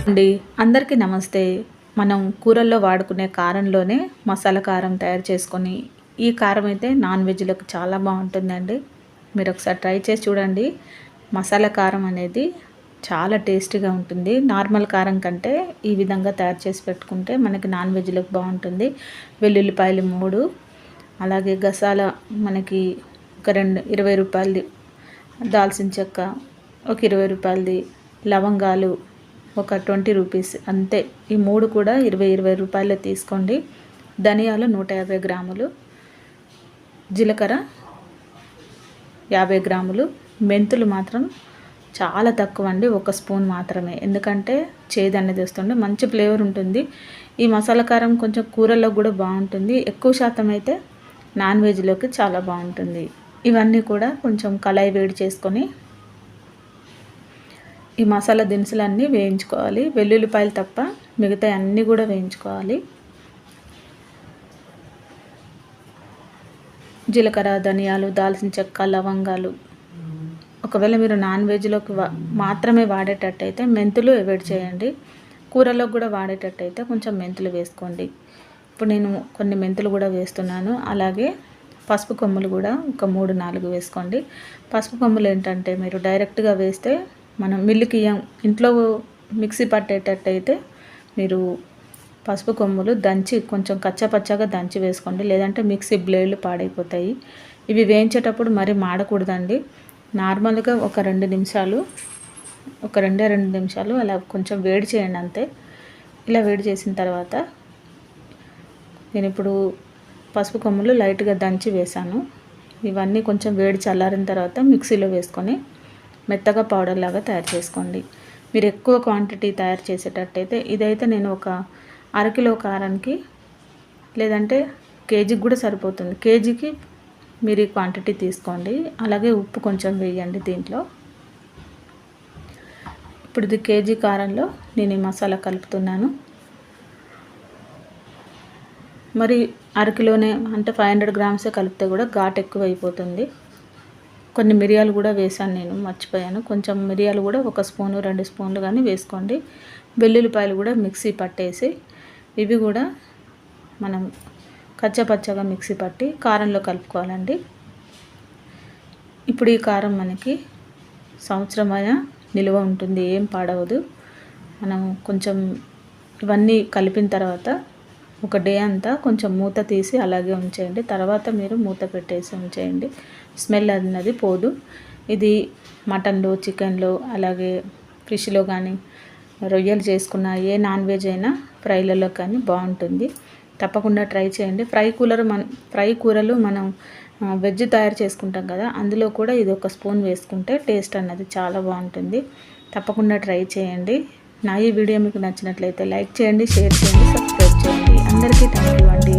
అండి. అందరికీ నమస్తే. మనం కూరల్లో వాడుకునే కారంలోనే మసాలా కారం తయారు చేసుకొని ఈ కారం అయితే నాన్ వెజ్లకు చాలా బాగుంటుందండి. మీరు ఒకసారి ట్రై చేసి చూడండి. మసాలా కారం అనేది చాలా టేస్టీగా ఉంటుంది. నార్మల్ కారం కంటే ఈ విధంగా తయారు చేసి పెట్టుకుంటే మనకి నాన్ వెజ్లకు బాగుంటుంది. వెల్లుల్లిపాయలు మూడు అలాగే గసాల మనకి ఒక రెండు ఇరవై రూపాయలది దాల్చిన చెక్క ఒక ఇరవై రూపాయలది లవంగాలు ఒక ట్వంటీ రూపీస్. అంతే. ఈ మూడు కూడా ఇరవై ఇరవై రూపాయలు తీసుకోండి. ధనియాలు నూట యాభై గ్రాములు. జీలకర్ర యాభై గ్రాములు. మెంతులు మాత్రం చాలా తక్కువ అండి ఒక స్పూన్ మాత్రమే. ఎందుకంటే చేదు అనేది వస్తుంది. మంచి ఫ్లేవర్ ఉంటుంది. ఈ మసాలా కారం కొంచెం కూరల్లో కూడా బాగుంటుంది. ఎక్కువ శాతం అయితే నాన్ వెజ్లోకి చాలా బాగుంటుంది. ఇవన్నీ కూడా కొంచెం కళాయి వేడి చేసుకొని ఈ మసాలా దినుసులన్నీ వేయించుకోవాలి. వెల్లుల్లిపాయలు తప్ప మిగతా అన్నీ కూడా వేయించుకోవాలి. జీలకర్ర ధనియాలు దాల్చిన చెక్క లవంగాలు. ఒకవేళ మీరు నాన్ వెజ్లోకి వా మాత్రమే వాడేటట్టయితే మెంతులు అవాయిడ్ చేయండి. కూరలో కూడా వాడేటట్టయితే కొంచెం మెంతులు వేసుకోండి. ఇప్పుడు నేను కొన్ని మెంతులు కూడా వేస్తున్నాను. అలాగే పసుపు కొమ్ములు కూడా ఒక మూడు నాలుగు వేసుకోండి. పసుపు కొమ్ములు ఏంటంటే మీరు డైరెక్ట్గా వేస్తే మనం మిల్లుకి ఇంట్లో మిక్సీ పట్టేటట్టయితే మీరు పసుపు కొమ్ములు దంచి కొంచెం కచ్చపచ్చగా దంచి వేసుకోండి. లేదంటే మిక్సీ బ్లేడ్లు పాడైపోతాయి. ఇవి వేయించేటప్పుడు మరి మాడకూడదండి. నార్మల్గా ఒక రెండు నిమిషాలు ఒక రెండే రెండు నిమిషాలు అలా కొంచెం వేడి చేయండి అంతే. ఇలా వేడి చేసిన తర్వాత నేను ఇప్పుడు పసుపు కొమ్ములు లైట్గా దంచి వేసాను ఇవన్నీ కొంచెం వేడి చల్లారిన తర్వాత మిక్సీలో వేసుకొని మెత్తగా పౌడర్ లాగా తయారు చేసుకోండి. మీరు ఎక్కువ క్వాంటిటీ తయారు చేసేటట్టయితే ఇదైతే నేను ఒక అరకిలో కారానికి లేదంటే కేజీకి కూడా సరిపోతుంది. కేజీకి మీరు ఈ క్వాంటిటీ తీసుకోండి. అలాగే ఉప్పు కొంచెం వేయండి దీంట్లో. ఇప్పుడు ఇది కేజీ కారంలో నేను ఈ మసాలా కలుపుతున్నాను. మరి అరకిలోనే అంటే ఫైవ్ హండ్రెడ్ గ్రామ్సే కలిపితే కూడా ఘాట్ ఎక్కువ అయిపోతుంది కొన్ని మిరియాలు కూడా వేసాను నేను మర్చిపోయాను. కొంచెం మిరియాలు కూడా ఒక స్పూను రెండు స్పూన్లు కానీ వేసుకోండి. వెల్లుల్లిపాయలు కూడా మిక్సీ పట్టేసి ఇవి కూడా మనం కచ్చపచ్చగా మిక్సీ పట్టి కారంలో కలుపుకోవాలండి. ఇప్పుడు ఈ కారం మనకి సంవత్సరమైన నిల్వ ఉంటుంది ఏం పాడవదు. మనం కొంచెం ఇవన్నీ కలిపిన తర్వాత ఒక డే అంతా కొంచెం మూత తీసి అలాగే ఉంచేయండి. తర్వాత మీరు మూత పెట్టేసి ఉంచేయండి. స్మెల్ అన్నది పోదు. ఇది మటన్లో చికెన్లో అలాగే ఫిష్లో కానీ రొయ్యలు చేసుకున్న ఏ నాన్ వెజ్ అయినా ఫ్రైలలో కానీ బాగుంటుంది. తప్పకుండా ట్రై చేయండి. ఫ్రై కూలర్ మన ఫ్రై కూరలు మనం వెజ్ తయారు చేసుకుంటాం కదా అందులో కూడా ఇది ఒక స్పూన్ వేసుకుంటే టేస్ట్ అన్నది చాలా బాగుంటుంది. తప్పకుండా ట్రై చేయండి. నా ఈ వీడియో మీకు నచ్చినట్లయితే లైక్ చేయండి షేర్ చేయండి సబ్స్క్రైబ్ చేయండి అందరికీ థ్యాంక్ యూ అండి